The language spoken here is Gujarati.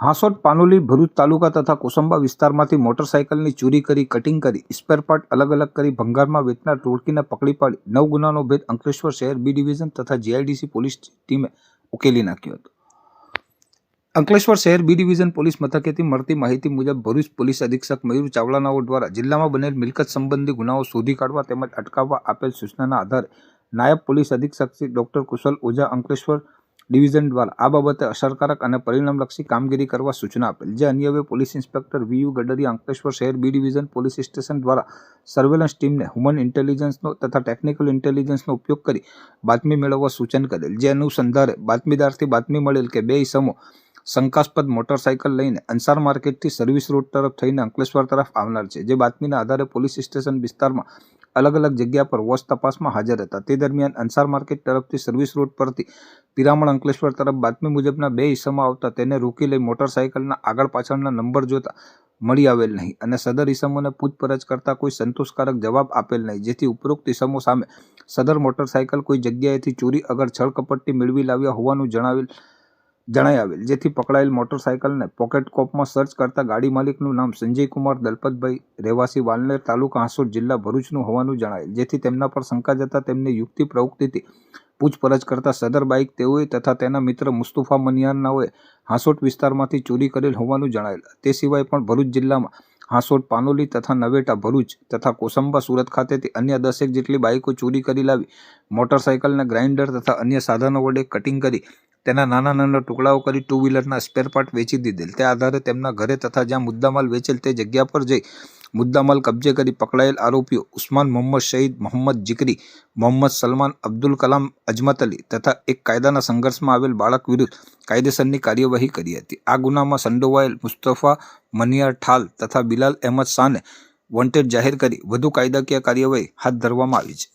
હાંસોદ પાનોલી ભરૂચ તાલુકા તથા કોસંબા વિસ્તારમાંથી મોટરસાઇકલની ચોરી કરી, કટિંગ કરી સ્પેરપાર્ટ અલગ અલગ કરી ભંગારમાં વેચનાર ટોળકીને પકડી પાડી. નવ ગુનાનો ભેદ અંકલેશ્વર શહેર બી ડિવિઝન તથા જીઆઈડીસી પોલીસ ટીમે ઉકેલી નાખ્યો હતો. અંકલેશ્વર શહેર બી ડિવિઝન પોલીસ મથકેથી મળતી માહિતી મુજબ ભરૂચ પોલીસ અધિક્ષક મયુર ચાવડાનાઓ દ્વારા જિલ્લામાં બનેલ મિલકત સંબંધી ગુનાઓ શોધી કાઢવા તેમજ અટકાવવા આપેલ સૂચનાના આધારે નાયબ પોલીસ અધિક્ષક શ્રી ડોક્ટર કુશલ ઓઝા અંકલેશ્વર ડિવિઝન દ્વારા આ બાબતે અસરકારક અને પરિણામલક્ષી કામગીરી કરવા સૂચના આપેલ. જે અન્યવે police inspector V U Gadariya, Ankleshwar શહેર બી ડિવિઝન પોલીસ સ્ટેશન દ્વારા સર્વેલન્સ ટીમને હ્યુમન ઇન્ટેલિજન્સનો તથા ટેકનિકલ ઇન્ટેલિજન્સનો ઉપયોગ કરી બાતમી મેળવવા સૂચન કરેલ. જે અનુસંધારે બાતમીદારથી બાતમી મળેલ કે બે ઇસમો શંકાસ્પદ મોટરસાયકલ લઈને અંસાર માર્કેટથી સર્વિસ રોડ તરફ થઈને અંકલેશ્વર તરફ આવનાર છે. જે બાતમીના આધારે પોલીસ સ્ટેશન વિસ્તારમાં અલગ અલગ જગ્યા પર વોચ તપાસમાં હાજર હતા. તે દરમિયાન અંસાર માર્કેટ તરફથી સર્વિસ રોડ પરથી પિરામણ અંકલેશ્વર તરફ બાતમી મુજબના બે ઈસમો આવતા તેને રોકી લઈ મોટરસાયકલના આગળ પાછળના નંબર જોતા મળી આવેલ નહીં અને સદર ઈસમોને પૂછપરછ કરતા કોઈ સંતોષકારક જવાબ આપેલ નહીં. જેથી ઉપરોક્ત ઈસમો સામે સદર મોટરસાયકલ કોઈ જગ્યાએથી ચોરી, અગર છળકપટ્ટી મેળવી લાવ્યા હોવાનું જણાવેલ જણાઈ આવેલ, જેથી પકડાયેલ મોટરસાયકલને પોકેટ કોપમાં સર્ચ કરતા ગાડી માલિકનું નામ સંજય કુમાર દલપતભાઈ રહેવાસી વાલનેર તાલુકા હાંસોદ જિલ્લા ભરૂચનું હોવાનું જણાયેલ, જેથી તેમના પર શંકા જતા તેમની યુક્તિ પ્રવૃત્તિથી પૂછપરછ કરતા સદર બાઇક તેઓએ તથા તેના મિત્ર મુસ્તુફા મનિયારનાઓએ હાંસોટ વિસ્તારમાંથી ચોરી કરેલ હોવાનું જણાયેલ. તે સિવાય પણ ભરૂચ જિલ્લામાં હાંસોટ, પાનોલી તથા નવેટા ભરૂચ તથા કોસંબા સુરત ખાતેથી અન્ય દસેક જેટલી બાઇકો ચોરી કરી લાવી, મોટરસાયકલના ગ્રાઇન્ડર તથા અન્ય સાધનો વડે કટિંગ કરી તેના નાના નાના ટુકડાઓ કરી ટુ વ્હીલરના સ્પેર પાર્ટ વેચી દીધેલ. તે આધારે તેમના ઘરે તથા જ્યાં મુદ્દામાલ વેચેલ તે જગ્યા પર જઈ મુદ્દામાલ કબજે કરી પકડાયેલ આરોપીઓ ઉસ્માન મોહમ્મદ શહીદ મોહમ્મદ જીકરી, મોહમ્મદ સલમાન અબ્દુલ કલામ અજમત અલી તથા એક કાયદાના સંઘર્ષમાં આવેલ બાળક વિરુદ્ધ કાયદેસરની કાર્યવાહી કરી હતી. આ ગુનામાં સંડોવાયેલ મુસ્તફા મનિયાર ઠાલ તથા બિલાલ અહેમદ શાહને વોન્ટેડ જાહેર કરી વધુ કાયદાકીય કાર્યવાહી હાથ ધરવામાં આવી છે.